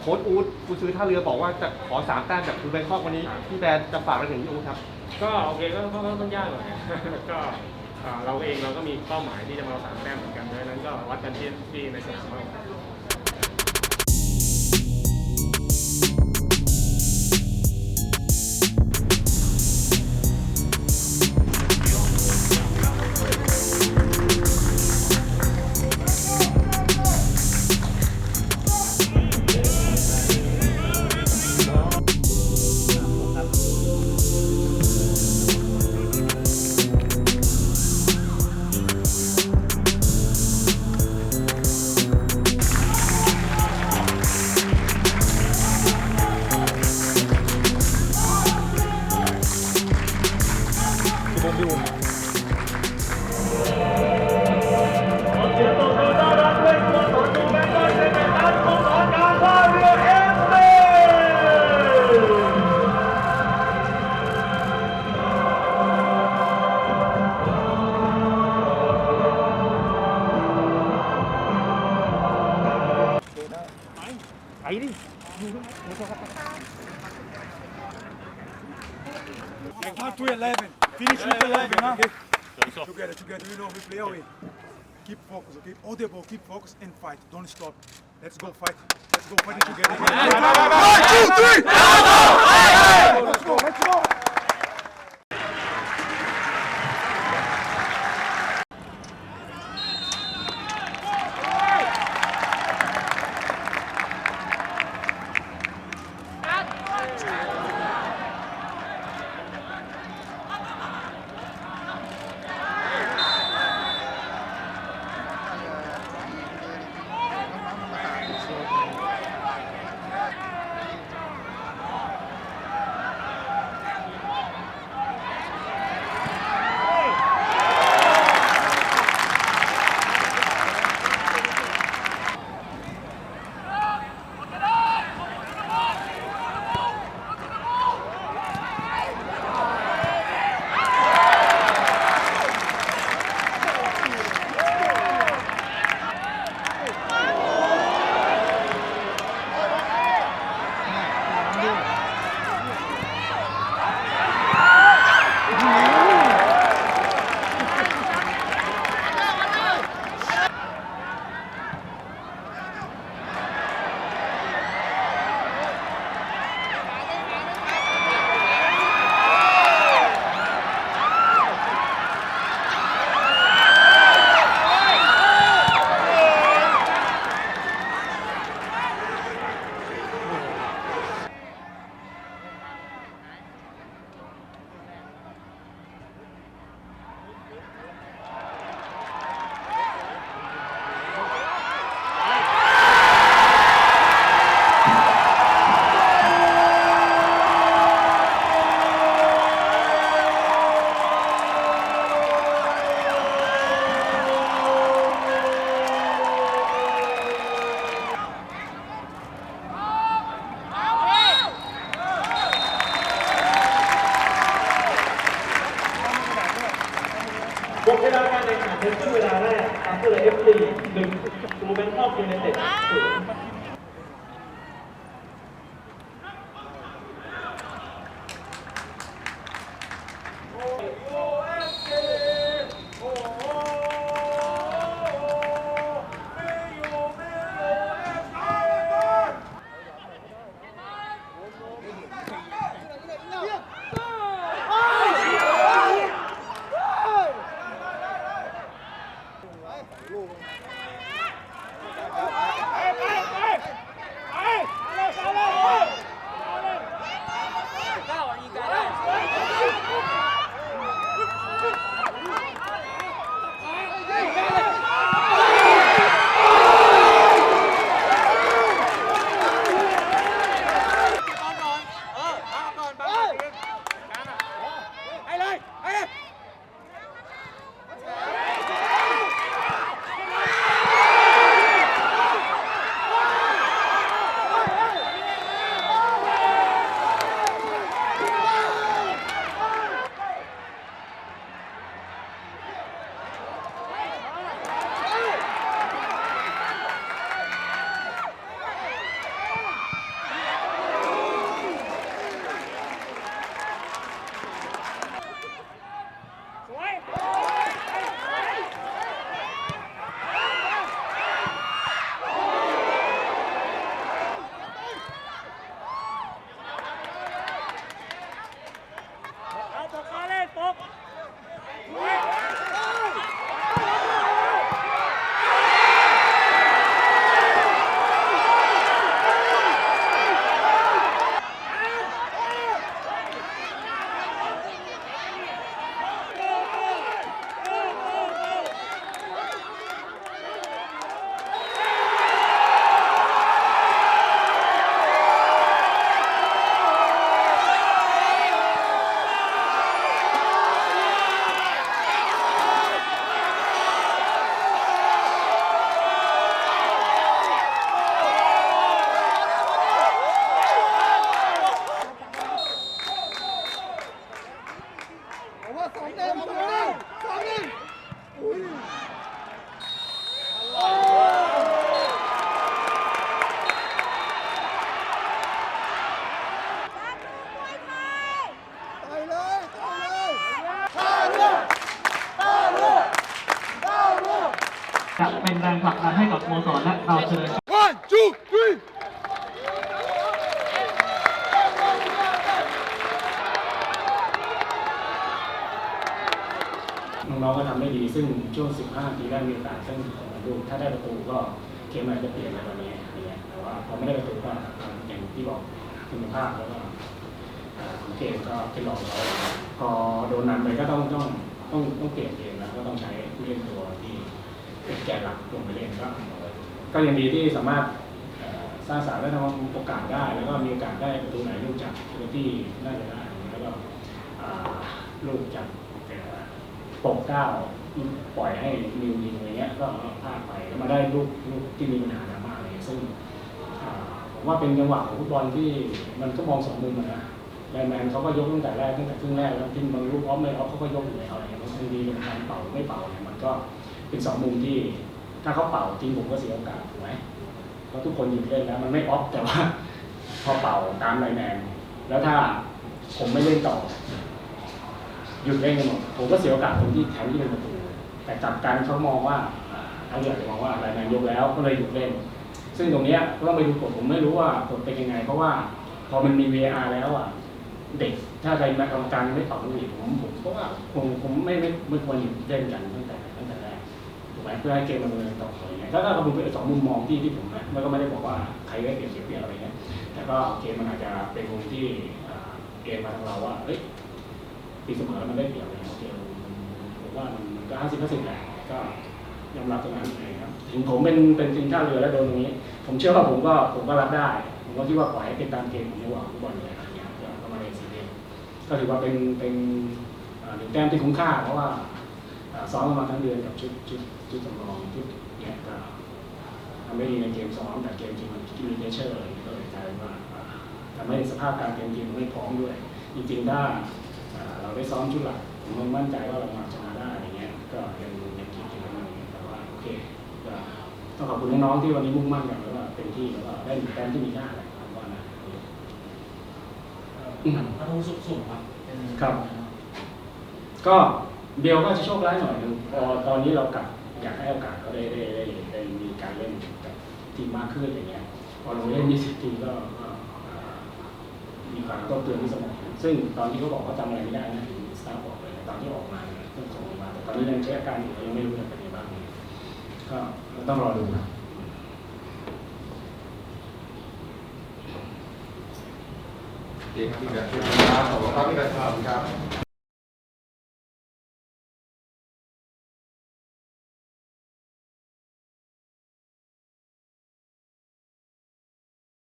โค้ชอู๊ดกูซื้อท่าเรือบอกว่าจะขอสามแต้มจากคุณแบงคอกวันนี้พี่แบนจะฝากอะไรถึงพี่อู๊ดครับ ก็โอเคก็ก็ก็ต้องยากหน่อย ก็เอ่อเราเองเราก็มีเป้าหมายที่จะมาเอาสามแต้มเหมือนกันดังนั้นก็วัดกันที่ที่ในสนามมากกว่า play away. Keep focus, okay? All the ball, keep focus and fight. Don't stop. Let's go fight. Let's go fight it together. One, two, three! Let's go, let's go! หมดเวลาการแข่งขันในครึ่งเวลาแรกตามตัวเลย F4 หนึ่งตูแบงคอกยูเนเต็ดศูนย์ จะเป็นแรงผลักดันให้กับสโมสรและเราเชิญ One, two, three. น้องๆก็ทำได้ดี ซึ่งช่วง 15 ปีแรกมีโอกาสเส้นของลูถ้าได้ประตูก็เกมมันจะเปลี่ยนในวันนี้อะไรเงี้ยแต่ว่าพอไม่ได้ประตูก็อย่างที่บอกคุณภาพแล้วก็ของเกมก็เป็นรองเราพอโดนนำไปก็ต้องต้องต้องต้องเปลี่ยนเกมแล้วก็ต้องใช้ผู้เล่นตัวที่เป็นแกนหลักลงไปเล่นก็ก็ยังดีที่สามารถสร้างสรรค์และทำโอกาสได้ แล้วก็มีโอกาสได้ประตูไหนลูกจากที่น่าจะได้แล้วก็ลูกจากเอ่อปกเก้า ปล่อยให้นิวยิงอะไรเงี้ยก็พลาดไปแล้วมาได้ลูกลูกที่มีปัญหาดรามาอะไรเงี้ยซึ่งผมว่าเป็นจังหวะของฟุตบอลที่มันก็มองสองมุมนะแมนแมนเขาก็ยกตั้งแต่แรกตั้งแต่ครึ่งแรกแล้วที่บางลูกออฟไม่ออฟเขาก็ยกอยู่แล้วอะไรเงี้ยบางทีเป็นการเป่าไม่เป่าเนี่ยมันก็เป็นสองมุมที่ ถ้าเขาเป่าจริงผมก็เสียโอกาสถูกไหมเพราะทุกคนหยุดเล่นแล้วมันไม่ออฟแต่ว่าพอเป่าตามไลน์แมนแล้วถ้าผมไม่เล่นต่อหยุดเล่นกันหมดผมก็เสียโอกาสตรงที่แทนที่เป็นประตู แต่กลับการเขามองว่าเขาอยากจะมองว่าอะไรายงานยกแล้วก็เลยหยุดเล่น ซึ่งตรงเนี้ยก็ต้องไปดูกฎผมไม่รู้ว่ากฎเป็นยังไง เพราะว่าพอมันมี VR แล้วอะเด็กถ้าใครมากรรมการไม่เป่าลูกอีกผมผมเพราะว่าผมผมไม่ไม่ไม่ควรหยุดเล่นกันตั้งแต่ตั้งแต่แรกถูกไหมเพื่อให้เกมมันดำเนินต่อไรเงี้ยถ้าถ้าเราดูเป็นสองมุมมองที่ที่ผมนะมันก็ไม่ได้บอกว่าใครได้เปรียบเสียเปรียบอะไรเงี้ยแต่ก็เกมมันอาจจะเป็นมุมที่เกมมาทางเราว่าเอ้ยตีเสมอมันได้เปรียบเลยโอเคผ ว่ามันก็ห้าสิบห้าสิบแหละก็ยอมรับตรงนั้นเองครับถึงผมเป็นเป็นทีมชาติเรือแล้วโดนตรงนี้ ผมเชื่อว่าผมก็ผมก็รับได้ ผมก็คิดว่าปล่อยให้เป็นตามเกมของจังหวะฟุตบอลเลยอะไรเงี้ยก็มาเล่นซีเรียก็ถือว่าเป็นเป็นหนึ่งแต้มที่คุ้มค่า เพราะว่าซ้อมมาทั้งเดือนกับชุดชุดชุดสำรองชุดเนี้ยก็ทำได้ดีในเกมซ้อมแต่เกมจริงมันที่มีเนเชอร์อะไรก็เลยกลายว่าทำให้สภาพการเตรียมทีมไม่พร้อมด้วย จริงๆถ้าอ่าเราได้ซ้อมชุดหลักผมมั่นใจว่าเรามาชนะ ก็ยังยังคิดอยู่ประมาณนี้แต่ว่าโอเคก็ต้องขอบคุณน้องๆที่วันนี้มุ่งมั่นกันแล้วก็เต็มที่แล้วก็ได้แต้มที่มีค่าแหละผมว่านะอืมประตูสูงๆครับเป็นครับ ก็เบลก็จะโชคร้ายหน่อยหนึงพอตอนนี้เรากลับอยากให้โอกาสเขาได้ได้ได้ได้มีการเล่นกับทีมมากขึ้นอะไรเงี้ยพอเราเล่น20ทีก็ก็อ่ามีความต้องเตือนที่สมองซึ่งตอนที่เขาบอกเขาจำอะไรไม่ได้นะถึงสตาร์บอกเลยตอนที่ออกมาเนี่ยเพิ่งส่งมาแตอนนี้ยังใช้อาการอยู่ยังไม่รู้จะเป็นยังไงบ้างก็ต้องรอดูนะเคครับพี่แบงค์ขอบคุณครับขอบคุณครับพี่แบงค์ครับ